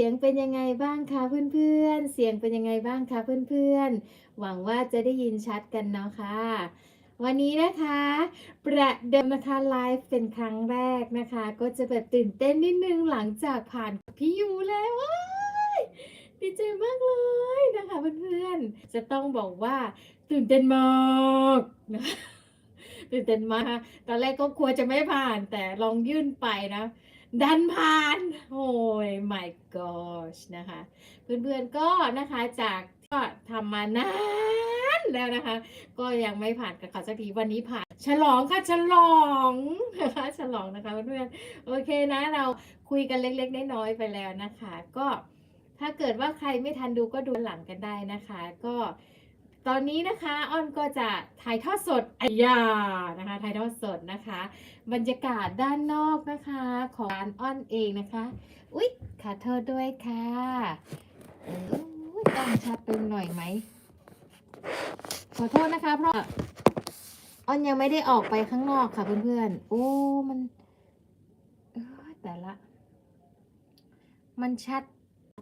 สียงเป็นยังไงบ้างคะเพื่อนๆ เสียงเป็นยังไงบ้างคะเพื่อนๆ หวังว่าจะได้ยินชัดกันเนาะค่ะ วันนี้นะคะ ประเดิมนะคะไลฟ์เป็นครั้งแรกนะคะ ก็จะแบบตื่นเต้นนิดนึงหลังจากผ่านพี่ยูแล้วว้ายดีใจมากเลยนะคะเพื่อนๆ จะต้องบอกว่าตื่นเต้นมากนะคะตื่นเต้นมาก ตอนแรกก็กลัวจะไม่ผ่านแต่ลองยื่นไปนะ ดันผ่านโอ้ย my gosh นะคะ เพื่อนๆก็นะคะจากก็ทำมานานแล้วนะคะ ก็ยังไม่ผ่านกับเขาสักทีวันนี้ผ่าน ฉลองค่ะฉลองนะคะฉลองนะคะเพื่อนๆโอเคนะเราคุยกันเล็กๆน้อยๆไปแล้วนะคะ ก็ถ้าเกิดว่าใครไม่ทันดูก็ดูหลังกันได้นะคะ ก็ ตอนนี้นะคะอ้อนก็จะถ่ายทอดสดอายานะคะถ่ายทอดสดนะคะ บรรยากาศด้านนอกนะคะของร้านอ้อนเองนะคะอุ๊ยขอโทษด้วยค่ะต้องชัดไปหน่อยไหมขอโทษนะคะเพราะอ้อนยังไม่ได้ออกไปข้างนอกค่ะเพื่อนๆ โอ้ มันเอ้ยแต่ละ มันชัด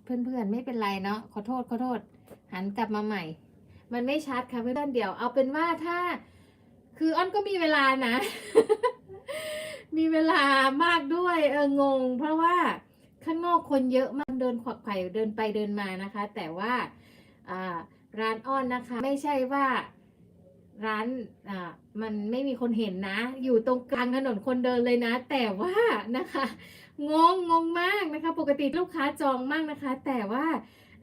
เพื่อนๆ ไม่เป็นไรเนาะ ขอโทษ ขอโทษ หันกลับมาใหม่ มันไม่ชัดค่ะเพื่อนๆเดี๋ยวเอาเป็นว่าถ้า คืออ้อนก็มีเวลานะ มีเวลามากด้วยเอองง เพราะว่าข้างนอกคนเยอะมากเดินขวักไขว่เดินไปเดินมานะคะ แต่ว่าอ่าร้านอ้อนนะคะ ไม่ใช่ว่าร้านอ่ามันไม่มีคนเห็นนะ อยู่ตรงกลางถนนคนเดินเลยนะ แต่ว่านะคะ งงงงมากนะคะ ปกติลูกค้าจองมากนะคะ แต่ว่า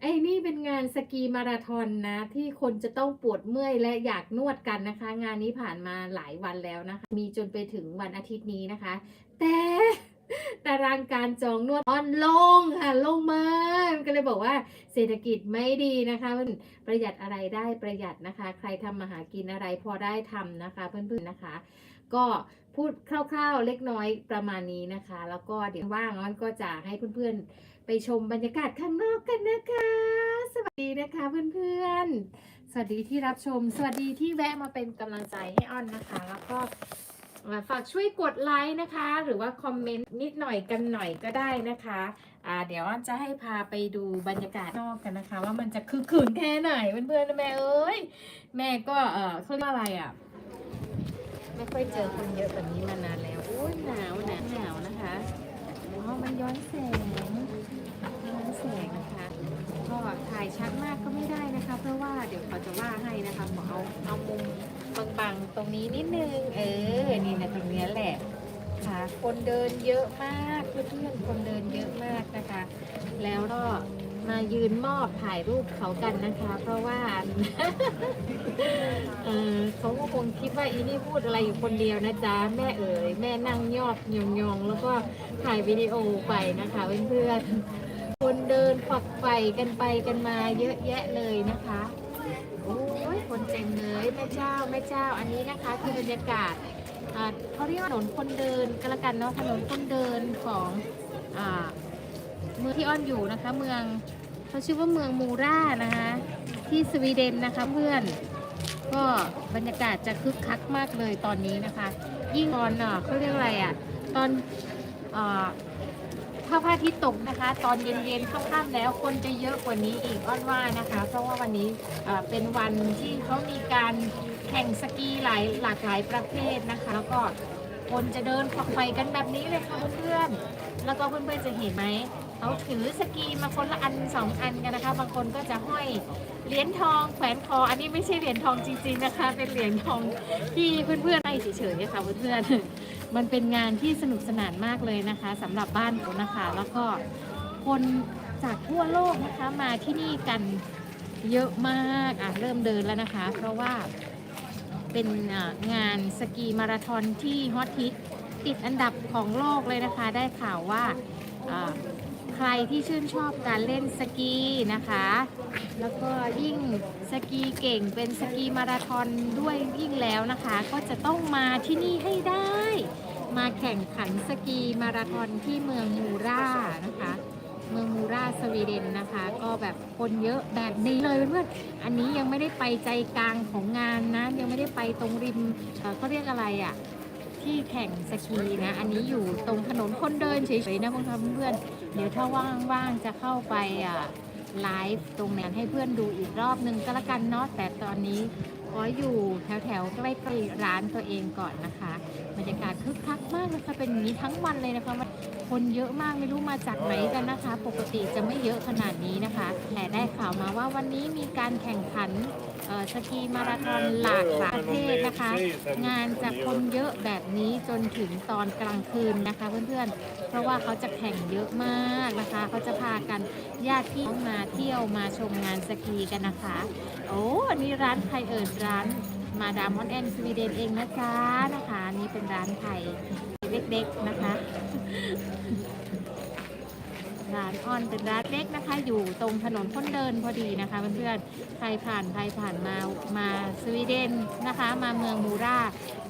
ไอ้นี่เป็นงานสกีมาราธอนนะ ที่คนจะต้องปวดเมื่อยและอยากนวดกันนะคะ งานนี้ผ่านมาหลายวันแล้วนะคะ มีจนไปถึงวันอาทิตย์นี้นะคะ แต่ตารางการจองนวดอ่อนลงค่ะลงมาก็เลยบอกว่าเศรษฐกิจไม่ดีนะคะมันประหยัดอะไรได้ประหยัดนะคะ ใครทำมาหากินอะไรพอได้ทำนะคะ เพื่อนๆนะคะ ก็พูดคร่าวๆเล็กน้อยประมาณนี้นะคะ แล้วก็เดี๋ยวว่างอ้อนก็จะให้เพื่อนๆ ไปชมบรรยากาศข้างนอกกันนะคะ สวัสดีนะคะเพื่อนๆ สวัสดีที่รับชม สวัสดีที่แวะมาเป็นกำลังใจให้อ้อนนะคะ แล้วก็ฝากช่วยกดไลค์นะคะ หรือว่าคอมเมนต์นิดหน่อยกันหน่อยก็ได้นะคะอ่าเดี๋ยวอ้อนจะให้พาไปดูบรรยากาศนอกกันนะคะ ว่ามันจะคึกคืนแค่ไหนเพื่อนๆนแม่เอ้ยแม่ก็เออเขาเรียกว่าอะไรอะไม่ค่อยเจอคนเยอะแบบนี้มานานแล้วอุ้ยหนาวหนาวหนาวนะคะอ๋อมันย้อนแสง ย้อนะคะก็ถ่ายชัดมากก็ไม่ได้นะคะ เพราะว่าเดี๋ยวเขาจะว่าให้นะคะขอเอาเอามุมบางๆตรงนี้นิดนึงเออนี่นะตรงเนี้แหละค่ะคนเดินเยอะมากเพื่อนๆคนเดินเยอะมากนะคะ แล้วก็มายืนมอบถ่ายรูปเขากันนะคะ เพราะว่าเออเขาก็คงคิดว่าอีนี่พูดอะไรอยู่คนเดียวนะจ๊ะแม่เอ๋ยแม่นั่งยอบยองๆแล้วก็ถ่ายวิดีโอไปนะคะเพื่อนๆ คนเดินฝักไฟกันไปกันมาเยอะแยะเลยนะคะ โอ้ยคนเต็มเลยแม่เจ้าแม่เจ้าอันนี้นะคะ คือบรรยากาศเขาเรียกถนนคนเดินก็แล้วกันเนาะถนนคนเดินของเมืองที่อ้อนอยู่นะคะ เมืองเขาชื่อว่าเมืองมูรานะคะ ที่สวีเดนนะคะเพื่อนก็บรรยากาศจะคึกคักมากเลยตอนนี้นะคะ ยิ่งตอนเอ่อเขาเรียกอะไรอะตอนอ ถ้าพระอาทิตย์ตกนะคะ ตอนเย็นๆค่ำๆแล้วคนจะเยอะกว่านี้อีกอ้อนว่านะคะ เพราะว่าวันนี้เอ่อเป็นวันที่เขามีการแข่งสกีหลายหลากหลายประเภทนะคะ แล้วก็คนจะเดินฝักไฟกันแบบนี้เลยค่ะเพื่อนๆแล้วก็เพื่อนๆจะเห็นไหม เขาถือสกีมาคนละอันสองอันกันนะคะ บางคนก็จะห้อยเหรียญทองแขวนคอ อันนี้ไม่ใช่เหรียญทองจริง ๆนะคะ เป็นเหรียญทองที่เพื่อนๆให้เฉยๆค่ะเพื่อนๆมันเป็นงานที่สนุกสนานมากเลยนะคะสำหรับบ้านผมนะคะ แล้วก็คนจากทั่วโลกนะคะมาที่นี่กันเยอะมากอะเริ่มเดินแล้วนะคะ เพราะว่าเป็นงานสกีมาราธอนที่ฮอตฮิตติดอันดับของโลกเลยนะคะ ได้ข่าวว่าอ่า ใครที่ชื่นชอบการเล่นสกีนะคะ แล้วก็ยิ่งสกีเก่งเป็นสกีมาราธอนด้วยยิ่งแล้วนะคะ ก็จะต้องมาที่นี่ให้ได้ มาแข่งขันสกีมาราธอนที่เมืองมูรานะคะ เมืองมูราสวีเดนนะคะ ก็แบบคนเยอะแบบนี้เลยเพื่อนๆอันนี้ยังไม่ได้ไปใจกลางของงานนะยังไม่ได้ไปตรงริมเอ่อเขาเรียกอะไรอะ่ะ ที่แข่งสกีนะ อันนี้อยู่ตรงถนนคนเดินเฉยๆนะเพื่อนๆเดี๋ยวถ้าว่างๆจะเข้าไปอะไลฟ์ตรงนั้นให้เพื่อนดูอีกรอบนึงก็แล้วกันเนาะแต่ตอนนี้ขออยู่แถวๆใกล้ๆร้านตัวเองก่อนนะคะบรรยากาศคึกคักมากเลยค่ะเป็นอย่างนี้ทั้งวันเลยนะคะ คนเยอะมากไม่รู้มาจากไหนกันนะคะ ปกติจะไม่เยอะขนาดนี้นะคะ แต่ได้ข่าวมาว่าวันนี้มีการแข่งขันสกีมาราธอนหลากหลายประเทศนะคะ งานจะคนเยอะแบบนี้จนถึงตอนกลางคืนนะคะเพื่อนๆ เพราะว่าเขาจะแข่งเยอะมากนะคะ เขาจะพากันญาติพี่น้องมาเที่ยวมาชมงานสกีกันนะคะ โอ้อันนี้ร้านใครเอ่ยร้านมาดามมอนแอนสวีเดนเองนะจ๊ะนะคะนี่เป็นร้านไทย เล็กๆนะคะ ร้านออนเป็นร้านเล็กนะคะ อยู่ตรงถนนคนเดินพอดีนะคะเพื่อนๆใครผ่านใครผ่านมามาสวีเดนนะคะ มาเมืองมูรา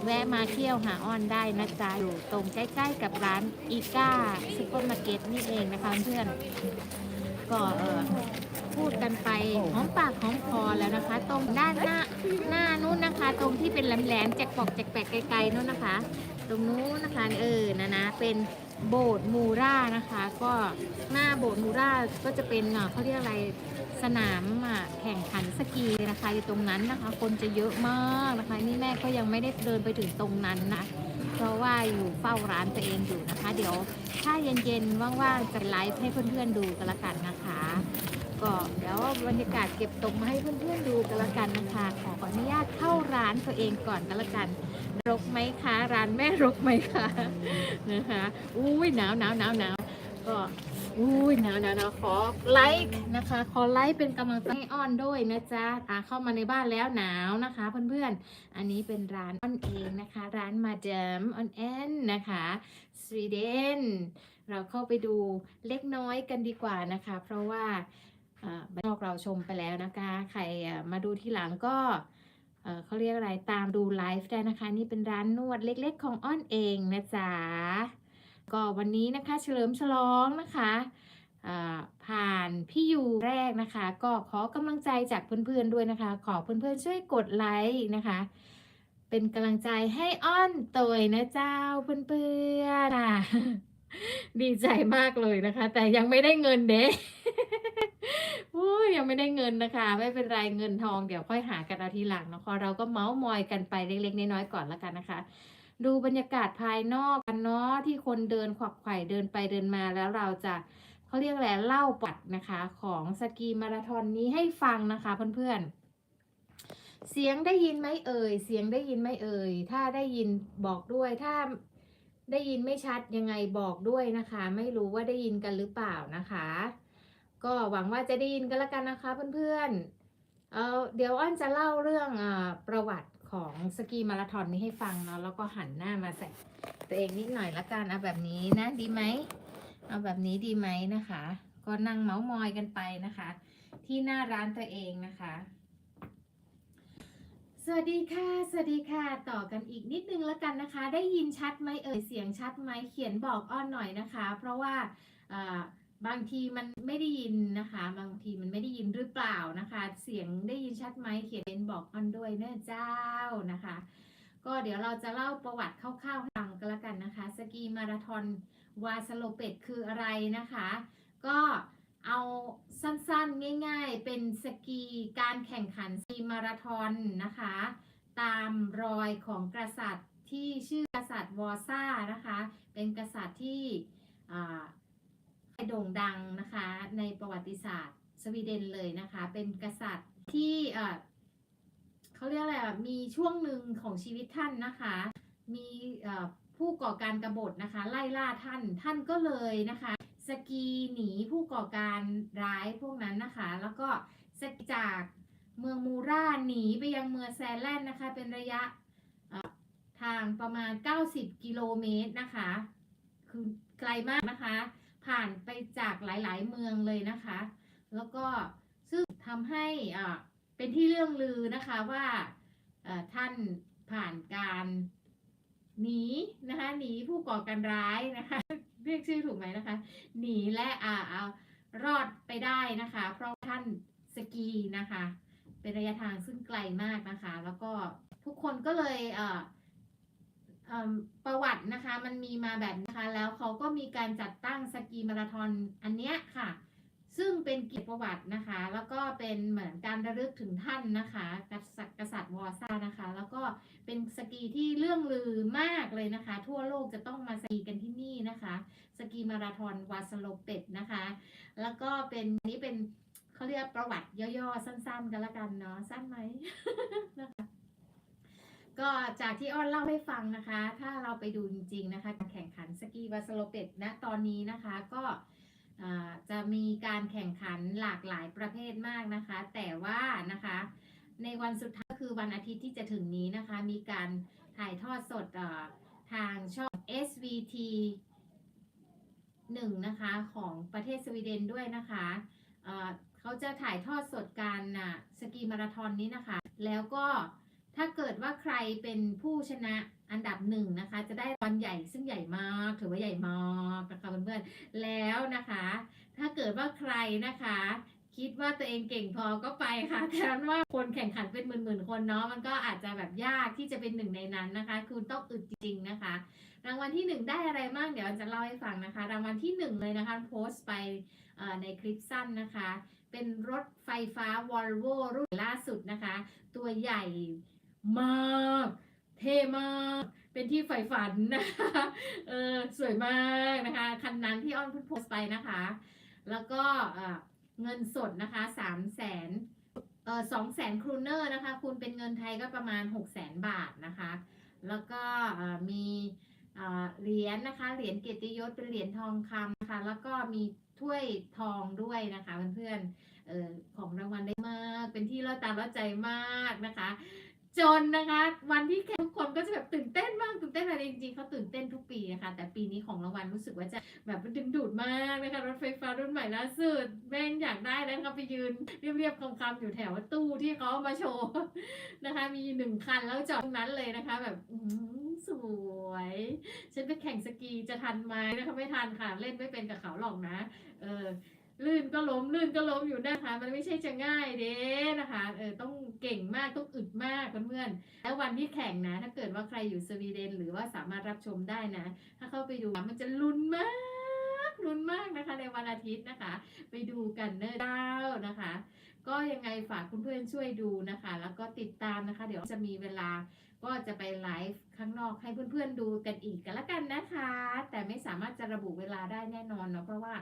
แวะมาเที่ยวหาออนได้นะจ๊ะอยู่ตรงใกล้ ๆ กับร้านอีก้าซุปเปอร์มาร์เก็ตนี่เองนะคะเพื่อนก็เออพูดกันไปหอมปากหอมคอแล้วนะคะ ตรงด้านหน้าหน้านู้นนะคะ ตรงที่เป็นแหลมๆแจกปอกแจกแปกไกลๆนู้นนะคะ ตรงนู้นนะคะเออนะนะเป็นโบสถ์มูรานะคะ ก็หน้าโบสถ์มูราก็จะเป็นอะเขาเรียกอะไรสนามแข่งขันสกีนะคะอยู่ตรงนั้นนะคะ คนจะเยอะมากนะคะ นี่แม่ก็ยังไม่ได้เดินไปถึงตรงนั้นนะเพราะว่าอยู่เฝ้าร้านตัวเองอยู่นะคะ เดี๋ยวถ้าเย็นๆว่างๆจะไลฟ์ให้เพื่อนๆดูกันละกันนะคะ ก็เดี๋ยวบรรยากาศเก็บตกมาให้เพื่อนๆดูกันละกันนะคะขออนุญาตเข้าร้านตัวเองก่อนกันละกันรกไหมคะร้านแม่รกไหมคะนะคะอุ้ยหนาวหนาวหนาวหนาวก็อุ้ยหนาวหนาวหนาวขอไลค์นะคะ ขอไลค์เป็นกำลังใจให้อ้อนด้วยนะจ๊ะอะเข้ามาในบ้านแล้วหนาวนะคะ เพื่อนๆ อันนี้เป็นร้านอ้อนเองนะคะ ร้านมาเดมออนแอนนะคะสวีเดนเราเข้าไปดูเล็กน้อยกันดีกว่านะคะ เพราะว่า นนอกเราชมไปแล้วนะคะ ใครมาดูที่หลังก็เขาเรียกอะไรตามดูไลฟ์ได้นะคะ นี่เป็นร้านนวดเล็กๆ ของอ้อนเองนะจ๊ะก็วันนี้นะคะเฉลิมฉลองนะคะผ่านพี่ยูแรกนะคะ ก็ขอกำลังใจจากเพื่อนๆด้วยนะคะ ขอเพื่อนๆช่วยกดไลค์นะคะ เป็นกำลังใจให้อ้อนตวยนะเจ้าเพื่อนๆอะดีใจมากเลยนะคะ แต่ยังไม่ได้เงินเด้ โอ้ยยังไม่ได้เงินนะคะ ไม่เป็นไรเงินทองเดี๋ยวค่อยหากันเอาทีหลังนะคะเราก็เมาส์มอยกันไปเล็กๆน้อยๆก่อนและกันนะคะ ดูบรรยากาศภายนอกกันเนาะที่คนเดินขวักไขว่เดินไปเดินมาแล้วเราจะเขาเรียกอะไรเล่าปัดนะคะของสกีมาราธอนนี้ให้ฟังนะคะเพื่อนๆเสียงได้ยินไหมเอ่ยเสียงได้ยินไหมเอ่ยถ้าได้ยินบอกด้วยถ้าได้ยินไม่ชัดยังไงบอกด้วยนะคะ ไม่รู้ว่าได้ยินกันหรือเปล่านะคะ ก็หวังว่าจะได้ยินกันแล้วกันนะคะเพื่อนๆเเดี๋ยวอ้อนจะเล่าเรื่องอประวัติของสกีมาราธอนนี้ให้ฟังเนาะแล้วก็หันหน้ามาใส่ตัวเองนิดหน่อยละกันเอาแบบนี้นะดีไหมเอาแบบนี้ดีไหมนะคะ ก็นั่งเมาส์มอยกันไปนะคะ ที่หน้าร้านตัวเองนะคะ สวัสดีค่ะ สวัสดีค่ะ ต่อกันอีกนิดนึงแล้วกันนะคะ ได้ยินชัดไหมเอ่ยเสียงชัดไหมเขียนบอกอ้อนหน่อยนะคะ เพราะว่าอ่า บางทีมันไม่ได้ยินนะคะ บางทีมันไม่ได้ยินหรือเปล่านะคะ เสียงได้ยินชัดไหมเขียนบอกอันด้วยเนะเจ้านะคะ ก็เดี๋ยวเราจะเล่าประวัติคร่าวๆให้ฟังกันละกันนะคะ สกีมาราธอนวาสโลเปตคืออะไรนะคะ ก็เอาสั้นๆง่ายๆ เป็นสกีการแข่งขันสกีมาราธอนนะคะ ตามรอยของกษัตริย์ที่ชื่อกษัตริย์วอร์ซ่านะคะ เป็นกษัตริย์ที่ โด่งดังนะคะในประวัติศาสตร์สวีเดนเลยนะคะ เป็นกษัตริย์ที่เขาเรียกอะไรอะมีช่วงหนึ่งของชีวิตท่านนะคะ มีผู้ก่อการกบฏนะคะ ไล่ล่าท่านท่านก็เลยนะคะ สกีหนีผู้ก่อการร้ายพวกนั้นนะคะ แล้วก็สกีจากเมืองมูราหนีไปยังเมืองแซแลนด์นะคะ เป็นระยะทางประมาณ 90 กิโลเมตรนะคะ คือไกลมากนะคะ ผ่านไปจากหลาย ๆ เมืองเลยนะคะ แล้วก็ซึ่งทำให้อ่าเป็นที่เรื่องลือนะคะว่าท่านผ่านการหนีนะคะหนีผู้ก่อการร้ายนะคะเรียกชื่อถูกไหมนะคะหนีและอ่าเอารอดไปได้นะคะ เพราะท่านสกีนะคะ เป็นระยะทางซึ่งไกลมากนะคะ แล้วก็ทุกคนก็เลยเอ่อ ประวัตินะคะมันมีมาแบบนะคะแล้วเขาก็มีการจัดตั้งสกีมาราธอนอันเนี้ยค่ะ ซึ่งเป็นเกียรติประวัตินะคะ แล้วก็เป็นเหมือนการระลึกถึงท่านนะคะกษัตริย์กษัตริย์วอร์ซ่านะคะ แล้วก็เป็นสกีที่เรื่องลือมากเลยนะคะ ทั่วโลกจะต้องมาสกีกันที่นี่นะคะ สกีมาราธอนวาสโลเป็ดนะคะ แล้วก็เป็นนนี้เป็นเขาเรียกประวัติย่อๆสั้น ๆ กันละกันเนาะสั้นไหมนะคะ ก็จากที่อ้อนเล่าให้ฟังนะคะ ถ้าเราไปดูจริง ๆ นะคะการแข่งขันสกีวาสโลเป็ดณตอนนี้นะคะก็จะมีการแข่งขันหลากหลายประเภทมากนะคะ แต่ว่านะคะในวันสุดท้ายคือวันอาทิตย์ที่จะถึงนี้นะคะ มีการถ่ายทอดสดทางช่อง SVT หนึ่งนะคะ ของประเทศสวีเดนด้วยนะคะเอ่อเขาจะถ่ายทอดสดการสกีมาราธอนนี้นะคะ แล้วก็ ถ้าเกิดว่าใครเป็นผู้ชนะอันดับหนึ่งนะคะ จะได้รางวัลใหญ่ซึ่งใหญ่มากถือว่าใหญ่มากนะคะเพื่อนๆแล้วนะคะ ถ้าเกิดว่าใครนะคะ คิดว่าตัวเองเก่งพอก็ไปค่ะแต่ว่าคนแข่งขันเป็นหมื่นๆคนเนาะมันก็อาจจะแบบยากที่จะเป็นหนึ่งในนั้นนะคะ คุณต้องอึดจริงนะคะ รางวัลที่หนึ่งได้อะไรบ้างเดี๋ยวจะเล่าให้ฟังนะคะ รางวัลที่หนึ่งเลยนะคะโพสต์ไปในคลิปสั้นนะคะ เป็นรถไฟฟ้า Volvo รุ่นล่าสุดนะคะ ตัวใหญ่ มาก เท่มาก เป็นที่ใฝ่ฝันนะคะเออสวยมากนะคะ คันนั้นที่อ้อนพิ่งโพสต์ไปนะคะ แล้วก็เงินสดนะคะสามแสนเออสองแสนครูเนอร์นะคะ คุณเป็นเงินไทยก็ประมาณหกแสนบาทนะคะ แล้วก็มีเหรียญนะคะ เหรียญเกียรติยศเป็นเหรียญทองคำนะคะ แล้วก็มีถ้วยทองด้วยนะคะเพื่อนๆออของรางวัลได้มาก เป็นที่ล่าตาล่าใจมากนะคะ จนนะคะวันที่แข่งทุกคนก็จะแบบตื่นเต้นมากตื่นเต้นอะไรจริงๆเขาตื่นเต้นทุกปีนะคะ แต่ปีนี้ของรางวัลรู้สึกว่าจะแบบดึงดูดมากนะคะรถไฟฟ้ารุ่นใหม่ล่าสุดแม่งอยากได้แล้วนะคะไปยืนเรียบๆคำๆอยู่แถวตู้ที่เขามาโชว์นะคะ มีหนึ่งคันแล้วจอดตรงนั้นเลยนะคะ แบบสวย ฉันไปแข่งสกีจะทันไหมนะคะไม่ทันค่ะเล่นไม่เป็นกับเขาหรอกนะ เออ ลื่นก็ล้มลื่นก็ล้มอยู่นะคะ มันไม่ใช่จะง่ายเด้นะคะเออต้องเก่งมากต้องอึดมากเพื่อนๆแล้ววันที่แข่งนะ ถ้าเกิดว่าใครอยู่สวีเดน หรือว่าสามารถรับชมได้นะ ถ้าเข้าไปดูมันจะลุ้นมากลุ้นมากนะคะในวันอาทิตย์นะคะ ไปดูกันเนอร์ดาวนะคะ ก็ยังไงฝากเพื่อนช่วยดูนะคะ แล้วก็ติดตามนะคะ เดี๋ยวจะมีเวลาก็จะไปไลฟ์ข้างนอกให้เพื่อนๆดูกันอีกกันละกันนะคะ แต่ไม่สามารถจะระบุเวลาได้แน่นอนเนาะเพราะว่า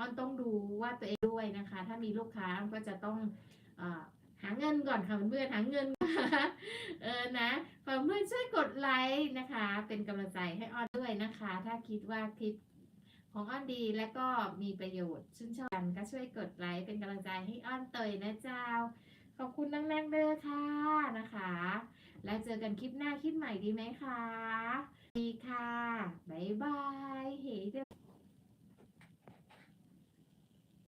ออนต้องดูว่าตัวเองด้วยนะคะ ถ้ามีลูกค้าก็จะต้องอหาเงินก่อนค่ะเพื่อนหาเงินเออนะฝากเพื่อนช่วยกดไลค์นะคะ เป็นกำลังใจให้ออนด้วยนะคะ ถ้าคิดว่าคลิปของอ้อนดีและก็มีประโยชน์ชื่นชอบกันก็ช่วยกดไลค์เป็นกำลังใจให้อ้อนเตยนะเจ้า ขอบคุณนักๆเด้อค่ะนะคะ แล้วเจอกันคลิปหน้าคลิปใหม่ดีไหมคะ ดีค่ะ บ๊ายบาย เฮ้